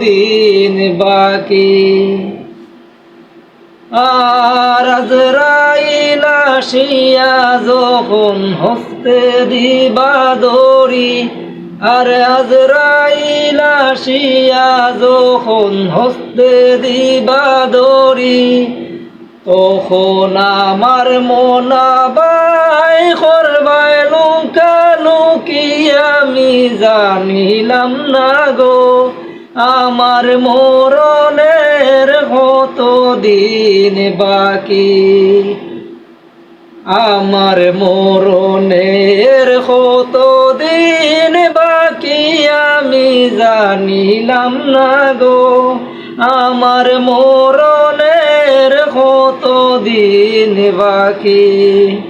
দিন বাকি। আর আজরাইল যখন হস্তে দিবা দরি আর আজরাইল আসিয়া যখন হস্তে দিবা দরি তখন আমার মনাবাই করবাই লুকালুকি আমি জানিলাম না গো। আমার মরণের কত দিন বাকি। আমার মরণের কত দিন বাকি, আমি জানিলাম না গো। আমার মরণের কত দিন বাকি।